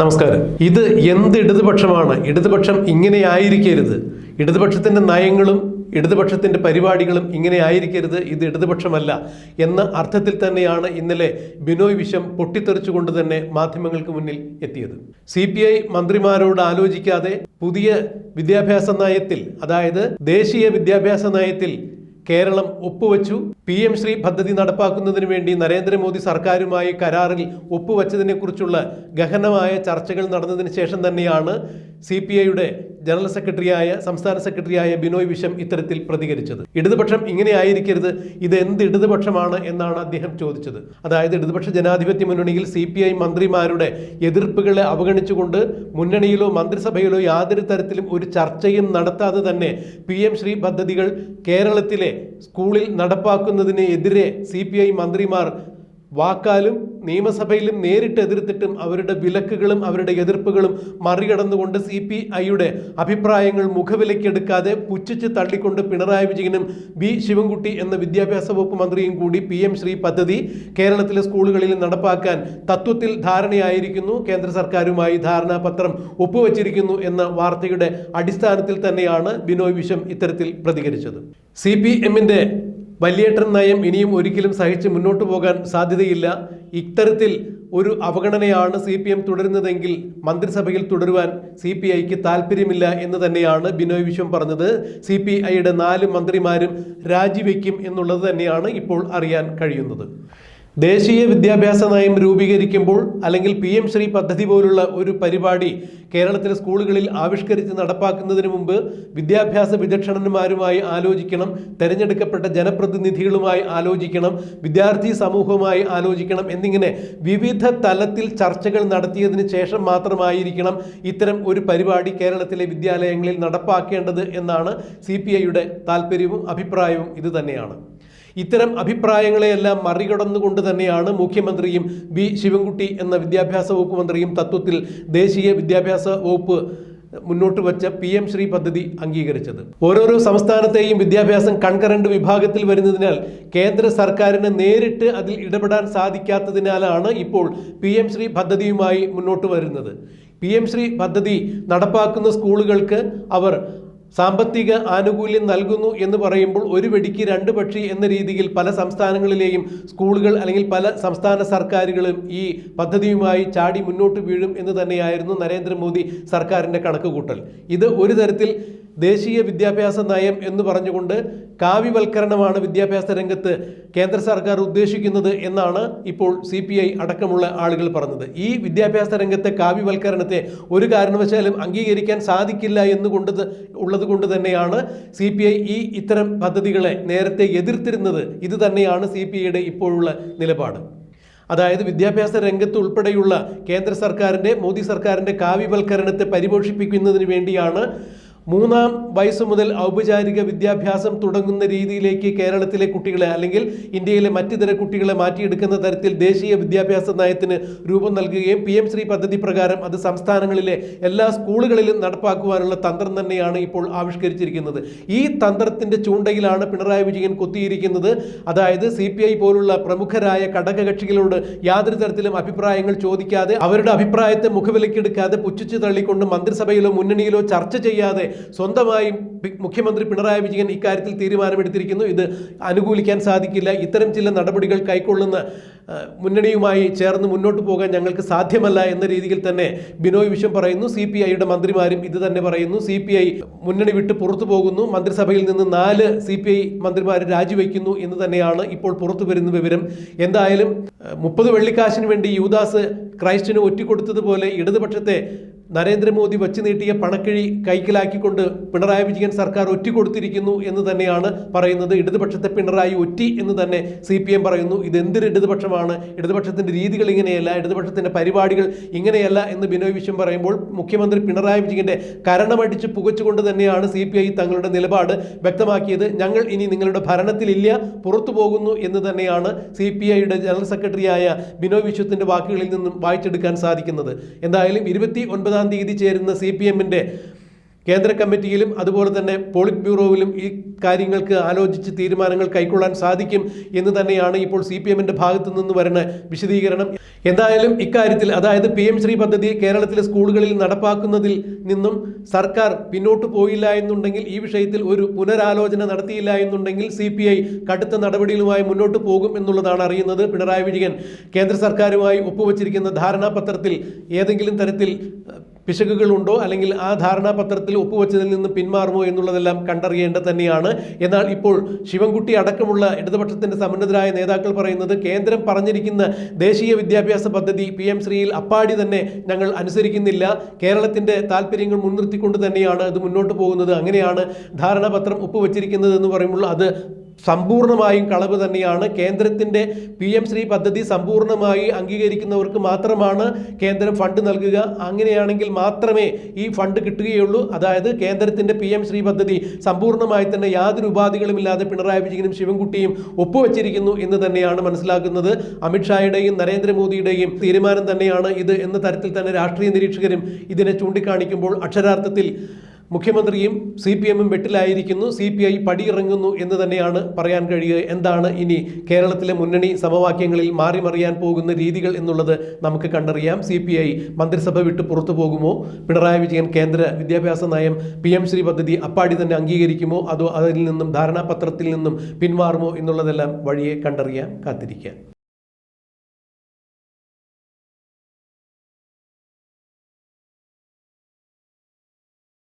നമസ്കാരം. ഇത് എന്ത് ഇടതുപക്ഷമാണ്? ഇടതുപക്ഷം ഇങ്ങനെ ആയിരിക്കരുത്. ഇടതുപക്ഷത്തിന്റെ നയങ്ങളും ഇടതുപക്ഷത്തിന്റെ പരിപാടികളും ഇങ്ങനെ ആയിരിക്കരുത്. ഇത് ഇടതുപക്ഷമല്ല എന്ന അർത്ഥത്തിൽ തന്നെയാണ് ഇന്നലെ ബിനോയ് വിശ്വം പൊട്ടിത്തെറിച്ചുകൊണ്ട് തന്നെ മാധ്യമങ്ങൾക്ക് മുന്നിൽ എത്തിയത്. സി പി ഐ മന്ത്രിമാരോട് ആലോചിക്കാതെ പുതിയ വിദ്യാഭ്യാസ നയത്തിൽ അതായത് ദേശീയ വിദ്യാഭ്യാസ നയത്തിൽ കേരളം ഒപ്പുവച്ചു. പി എം ശ്രീ പദ്ധതി നടപ്പാക്കുന്നതിന് വേണ്ടി നരേന്ദ്രമോദി സർക്കാരുമായി കരാറിൽ ഒപ്പുവച്ചതിനെക്കുറിച്ചുള്ള ഗഹനമായ ചർച്ചകൾ നടന്നതിന് ശേഷം തന്നെയാണ് സി പി ഐയുടെ ജനറൽ സെക്രട്ടറിയായ സംസ്ഥാന സെക്രട്ടറിയായ ബിനോയ് വിശ്വം ഇത്തരത്തിൽ പ്രതികരിച്ചത്. ഇടതുപക്ഷം ഇങ്ങനെ ആയിരിക്കരുത് ഇത് എന്ത് ഇടതുപക്ഷമാണ് എന്നാണ് അദ്ദേഹം ചോദിച്ചത്. അതായത് ഇടതുപക്ഷ ജനാധിപത്യ മുന്നണിയിൽ സി പി ഐ മന്ത്രിമാരുടെ എതിർപ്പുകളെ അവഗണിച്ചുകൊണ്ട് മുന്നണിയിലോ മന്ത്രിസഭയിലോ യാതൊരു തരത്തിലും ഒരു ചർച്ചയും നടത്താതെ തന്നെ പി എം ശ്രീ പദ്ധതികൾ കേരളത്തിലെ സ്കൂളിൽ നടപ്പാക്കുന്നതിനെതിരെ സി പി ഐ മന്ത്രിമാർ വാക്കാലും നിയമസഭയിലും നേരിട്ട് എതിർത്തിട്ടും അവരുടെ വിലക്കുകളും അവരുടെ എതിർപ്പുകളും മറികടന്നുകൊണ്ട് സി പി ഐയുടെ അഭിപ്രായങ്ങൾ മുഖവിലക്കെടുക്കാതെ പുച്ഛിച്ച് തള്ളിക്കൊണ്ട് പിണറായി വിജയനും ബി ശിവൻകുട്ടി എന്ന വിദ്യാഭ്യാസ വകുപ്പ് മന്ത്രിയും കൂടി പി എം ശ്രീ പദ്ധതി കേരളത്തിലെ സ്കൂളുകളിൽ നടപ്പാക്കാൻ തത്വത്തിൽ ധാരണയായിരിക്കുന്നു. കേന്ദ്ര സർക്കാരുമായി ധാരണാപത്രം ഒപ്പുവച്ചിരിക്കുന്നു എന്ന വാർത്തയുടെ അടിസ്ഥാനത്തിൽ തന്നെയാണ് ബിനോയ് വിശ്വം ഇത്തരത്തിൽ പ്രതികരിച്ചത്. സി പി എമ്മിന്റെ വലിയേട്ടൻ നയം ഇനിയും ഒരിക്കലും സഹിച്ച് മുന്നോട്ട് പോകാൻ സാധ്യതയില്ല. ഇത്തരത്തിൽ ഒരു അവഗണനയാണ് സി പി എം തുടരുന്നതെങ്കിൽ മന്ത്രിസഭയിൽ തുടരുവാൻ സി പി ഐക്ക് താല്പര്യമില്ല എന്ന് തന്നെയാണ് ബിനോയ് വിശ്വം പറഞ്ഞത്. സി പി ഐയുടെ നാല് മന്ത്രിമാരും രാജിവെക്കും എന്നുള്ളത് തന്നെയാണ് ഇപ്പോൾ അറിയാൻ കഴിയുന്നത്. ദേശീയ വിദ്യാഭ്യാസ നയം രൂപീകരിക്കുമ്പോൾ അല്ലെങ്കിൽ പി എം ശ്രീ പദ്ധതി പോലുള്ള ഒരു പരിപാടി കേരളത്തിലെ സ്കൂളുകളിൽ ആവിഷ്കരിച്ച് നടപ്പാക്കുന്നതിന് മുമ്പ് വിദ്യാഭ്യാസ വിദക്ഷണന്മാരുമായി ആലോചിക്കണം തെരഞ്ഞെടുക്കപ്പെട്ട ജനപ്രതിനിധികളുമായി ആലോചിക്കണം വിദ്യാർത്ഥി സമൂഹവുമായി ആലോചിക്കണം എന്നിങ്ങനെ വിവിധ തലത്തിൽ ചർച്ചകൾ നടത്തിയതിന് ശേഷം മാത്രമായിരിക്കണം ഇത്തരം ഒരു പരിപാടി കേരളത്തിലെ വിദ്യാലയങ്ങളിൽ നടപ്പാക്കേണ്ടത് എന്നാണ് സി പി ഐയുടെ താല്പര്യവും അഭിപ്രായവും ഇത് തന്നെയാണ് ഇത്തരം അഭിപ്രായങ്ങളെയെല്ലാം മറികടന്നുകൊണ്ട് തന്നെയാണ് മുഖ്യമന്ത്രിയും ബി ശിവൻകുട്ടി എന്ന വിദ്യാഭ്യാസ വകുപ്പ് മന്ത്രിയും തത്വത്തിൽ ദേശീയ വിദ്യാഭ്യാസ വകുപ്പ് മുന്നോട്ട് വച്ച പി എം ശ്രീ പദ്ധതി അംഗീകരിച്ചത്. ഓരോരോ സംസ്ഥാനത്തെയും വിദ്യാഭ്യാസം കൺകറന്റ് വിഭാഗത്തിൽ വരുന്നതിനാൽ കേന്ദ്ര സർക്കാരിന് നേരിട്ട് അതിൽ ഇടപെടാൻ സാധിക്കാത്തതിനാലാണ് ഇപ്പോൾ പി എം ശ്രീ പദ്ധതിയുമായി മുന്നോട്ട് വരുന്നത്. പി എം ശ്രീ പദ്ധതി നടപ്പാക്കുന്ന സ്കൂളുകൾക്ക് അവർ സാമ്പത്തിക ആനുകൂല്യം നൽകുന്നു എന്ന് പറയുമ്പോൾ ഒരു വെടിക്ക് രണ്ട് പക്ഷി എന്ന രീതിയിൽ പല സംസ്ഥാനങ്ങളിലെയും സ്കൂളുകൾ അല്ലെങ്കിൽ പല സംസ്ഥാന സർക്കാരുകളും ഈ പദ്ധതിയുമായി ചാടി മുന്നോട്ട് വീഴും എന്ന് തന്നെയായിരുന്നു നരേന്ദ്രമോദി സർക്കാരിന്റെ കണക്കുകൂട്ടൽ. ഇത് ഒരു തരത്തിൽ ദേശീയ വിദ്യാഭ്യാസ നയം എന്ന് പറഞ്ഞുകൊണ്ട് കാവ്യവൽക്കരണമാണ് വിദ്യാഭ്യാസ രംഗത്ത് കേന്ദ്ര സർക്കാർ ഉദ്ദേശിക്കുന്നത് എന്നാണ് ഇപ്പോൾ സി പി ഐ അടക്കമുള്ള ആളുകൾ പറഞ്ഞത്. ഈ വിദ്യാഭ്യാസ രംഗത്തെ കാവ്യവൽക്കരണത്തെ ഒരു കാരണവശാലും അംഗീകരിക്കാൻ സാധിക്കില്ല എന്നുകൊണ്ട് ഉള്ളത് കൊണ്ട് തന്നെയാണ് സി പി ഐ ഈ ഇത്തരം പദ്ധതികളെ നേരത്തെ എതിർത്തിരുന്നത്. ഇത് തന്നെയാണ് സി പി ഐയുടെ ഇപ്പോഴുള്ള നിലപാട്. അതായത് വിദ്യാഭ്യാസ രംഗത്ത് ഉൾപ്പെടെയുള്ള കേന്ദ്ര സർക്കാരിന്റെ മോദി സർക്കാരിന്റെ കാവ്യവൽക്കരണത്തെ പരിപോഷിപ്പിക്കുന്നതിന് വേണ്ടിയാണ് മൂന്നാം വയസ്സ് മുതൽ ഔപചാരിക വിദ്യാഭ്യാസം തുടങ്ങുന്ന രീതിയിലേക്ക് കേരളത്തിലെ കുട്ടികളെ അല്ലെങ്കിൽ ഇന്ത്യയിലെ മറ്റിതര കുട്ടികളെ മാറ്റിയെടുക്കുന്ന തരത്തിൽ ദേശീയ വിദ്യാഭ്യാസ നയത്തിന് രൂപം നൽകുകയും പി എം ശ്രീ പദ്ധതി പ്രകാരം അത് സംസ്ഥാനങ്ങളിലെ എല്ലാ സ്കൂളുകളിലും നടപ്പാക്കുവാനുള്ള തന്ത്രം തന്നെയാണ് ഇപ്പോൾ ആവിഷ്കരിച്ചിരിക്കുന്നത്. ഈ തന്ത്രത്തിന്റെ ചൂണ്ടയിലാണ് പിണറായി വിജയൻ കൊത്തിയിരിക്കുന്നത്. അതായത് സി പോലുള്ള പ്രമുഖരായ ഘടകകക്ഷികളോട് യാതൊരു തരത്തിലും അഭിപ്രായങ്ങൾ ചോദിക്കാതെ അവരുടെ അഭിപ്രായത്തെ മുഖവിലക്കെടുക്കാതെ പുച്ഛിച്ചു തള്ളിക്കൊണ്ട് മന്ത്രിസഭയിലോ മുന്നണിയിലോ ചർച്ച ചെയ്യാതെ സ്വന്തമായും മുഖ്യമന്ത്രി പിണറായി വിജയൻ ഇക്കാര്യത്തിൽ തീരുമാനമെടുത്തിരിക്കുന്നു. ഇത് അനുകൂലിക്കാൻ സാധിക്കില്ല. ഇത്തരം ചില നടപടികൾ കൈക്കൊള്ളുന്ന മുന്നണിയുമായി ചേർന്ന് മുന്നോട്ട് പോകാൻ ഞങ്ങൾക്ക് സാധ്യമല്ല എന്ന രീതിയിൽ തന്നെ ബിനോയ് വിശ്വം പറയുന്നു. സി പി ഐയുടെ മന്ത്രിമാരും ഇത് തന്നെ പറയുന്നു. സി പി ഐ മുന്നണി വിട്ട് പുറത്തു പോകുന്നു. മന്ത്രിസഭയിൽ നിന്ന് നാല് സി പി ഐ മന്ത്രിമാർ രാജിവെക്കുന്നു എന്ന് തന്നെയാണ് ഇപ്പോൾ പുറത്തു വരുന്ന വിവരം. എന്തായാലും മുപ്പത് വെള്ളിക്കാശിന് വേണ്ടി യൂദാസ് ക്രൈസ്റ്റിന് ഒറ്റിക്കൊടുത്തതുപോലെ ഇടതുപക്ഷത്തെ നരേന്ദ്രമോദി വച്ചു നീട്ടിയ പണക്കിഴി കൈക്കലാക്കിക്കൊണ്ട് പിണറായി വിജയൻ സർക്കാർ ഒറ്റിക്കൊടുത്തിരിക്കുന്നു എന്ന് തന്നെയാണ് പറയുന്നത്. ഇടതുപക്ഷത്തെ പിണറായി ഒറ്റി എന്ന് തന്നെ സി പി എം പറയുന്നു. ഇതെന്തൊരു ഇടതുപക്ഷമാണ്? ഇടതുപക്ഷത്തിന്റെ രീതികൾ ഇങ്ങനെയല്ല. ഇടതുപക്ഷത്തിന്റെ പരിപാടികൾ ഇങ്ങനെയല്ല എന്ന് ബിനോയ് വിശ്വം പറയുമ്പോൾ മുഖ്യമന്ത്രി പിണറായി വിജയന്റെ കരണമടിച്ച് പുകച്ചുകൊണ്ട് തന്നെയാണ് സി പി ഐ തങ്ങളുടെ നിലപാട് വ്യക്തമാക്കിയത്. ഞങ്ങൾ ഇനി നിങ്ങളുടെ ഭരണത്തിലില്ല പുറത്തു പോകുന്നു എന്ന് തന്നെയാണ് സി പി ഐയുടെ ജനറൽ സെക്രട്ടറിയായ ബിനോയ് വിശ്വത്തിന്റെ വാക്കുകളിൽ നിന്നും വായിച്ചെടുക്കാൻ സാധിക്കുന്നത്. എന്തായാലും ഇരുപത്തി ഒൻപതാം തീയതി ചേരുന്ന സി പി എമ്മിന്റെ കേന്ദ്ര കമ്മിറ്റിയിലും അതുപോലെ തന്നെ പോളിറ്റ് ബ്യൂറോവിലും ഈ കാര്യങ്ങൾക്ക് ആലോചിച്ച് തീരുമാനങ്ങൾ കൈക്കൊള്ളാൻ സാധിക്കും എന്ന് തന്നെയാണ് ഇപ്പോൾ സി പി എമ്മിന്റെ ഭാഗത്തു നിന്ന് വരുന്ന വിശദീകരണം. എന്തായാലും ഇക്കാര്യത്തിൽ അതായത് പി എം ശ്രീ പദ്ധതി കേരളത്തിലെ സ്കൂളുകളിൽ നടപ്പാക്കുന്നതിൽ നിന്നും സർക്കാർ പിന്നോട്ട് പോയില്ല എന്നുണ്ടെങ്കിൽ ഈ വിഷയത്തിൽ ഒരു പുനരാലോചന നടത്തിയില്ല എന്നുണ്ടെങ്കിൽ സി പി ഐ കടുത്ത നടപടികളുമായി മുന്നോട്ട് പോകും എന്നുള്ളതാണ് അറിയുന്നത്. പിണറായി വിജയൻ കേന്ദ്ര സർക്കാരുമായി ഒപ്പുവച്ചിരിക്കുന്ന ധാരണാപത്രത്തിൽ ഏതെങ്കിലും തരത്തിൽ പിശകുകളുണ്ടോ അല്ലെങ്കിൽ ആ ധാരണാപത്രത്തിൽ ഒപ്പുവെച്ചതിൽ നിന്ന് പിന്മാറുമോ എന്നുള്ളതെല്ലാം കണ്ടറിയേണ്ടത് തന്നെയാണ്. എന്നാൽ ഇപ്പോൾ ശിവൻകുട്ടി അടക്കമുള്ള ഇടതുപക്ഷത്തിന്റെ സമന്നതരായ നേതാക്കൾ പറയുന്നത് കേന്ദ്രം പറഞ്ഞിരിക്കുന്ന ദേശീയ വിദ്യാഭ്യാസ പദ്ധതി പി എം ശ്രീയിൽ അപ്പാടി തന്നെ ഞങ്ങൾ അനുസരിക്കുന്നില്ല. കേരളത്തിന്റെ താല്പര്യങ്ങൾ മുൻനിർത്തിക്കൊണ്ട് തന്നെയാണ് ഇത് മുന്നോട്ട് പോകുന്നത്. അങ്ങനെയാണ് ധാരണാപത്രം ഒപ്പുവെച്ചിരിക്കുന്നത് എന്ന് പറയുമ്പോൾ അത് സമ്പൂർണമായും കളവ് തന്നെയാണ്. കേന്ദ്രത്തിന്റെ പി എം ശ്രീ പദ്ധതി സമ്പൂർണമായി അംഗീകരിക്കുന്നവർക്ക് മാത്രമാണ് കേന്ദ്രം ഫണ്ട് നൽകുക. അങ്ങനെയാണെങ്കിൽ മാത്രമേ ഈ ഫണ്ട് കിട്ടുകയുള്ളൂ. അതായത് കേന്ദ്രത്തിന്റെ പി എം ശ്രീ പദ്ധതി സമ്പൂർണമായി തന്നെ യാതൊരു ഉപാധികളുമില്ലാതെ പിണറായി വിജയനും ശിവൻകുട്ടിയും ഒപ്പുവെച്ചിരിക്കുന്നു എന്ന് തന്നെയാണ് മനസ്സിലാക്കുന്നത്. അമിത്ഷായുടെയും നരേന്ദ്രമോദിയുടെയും തീരുമാനം തന്നെയാണ് ഇത് എന്ന തരത്തിൽ തന്നെ രാഷ്ട്രീയ നിരീക്ഷകരും ഇതിനെ ചൂണ്ടിക്കാണിക്കുമ്പോൾ അക്ഷരാർത്ഥത്തിൽ മുഖ്യമന്ത്രിയും സി പി എമ്മും വെട്ടിലായിരിക്കുന്നു സി പി ഐ പടിയിറങ്ങുന്നു എന്ന് തന്നെയാണ് പറയാൻ കഴിയുക. എന്താണ് ഇനി കേരളത്തിലെ മുന്നണി സമവാക്യങ്ങളിൽ മാറി മറിയാൻ പോകുന്ന രീതികൾ എന്നുള്ളത് നമുക്ക് കണ്ടറിയാം. സി പി ഐ മന്ത്രിസഭ വിട്ട് പുറത്തു പോകുമോ? പിണറായി വിജയൻ കേന്ദ്ര വിദ്യാഭ്യാസ നയം പി എം ശ്രീ പദ്ധതി അപ്പാടി തന്നെ അംഗീകരിക്കുമോ? അതോ അതിൽ നിന്നും ധാരണാപത്രത്തിൽ നിന്നും പിന്മാറുമോ എന്നുള്ളതെല്ലാം വഴിയെ കണ്ടറിയാൻ കാത്തിരിക്കാം.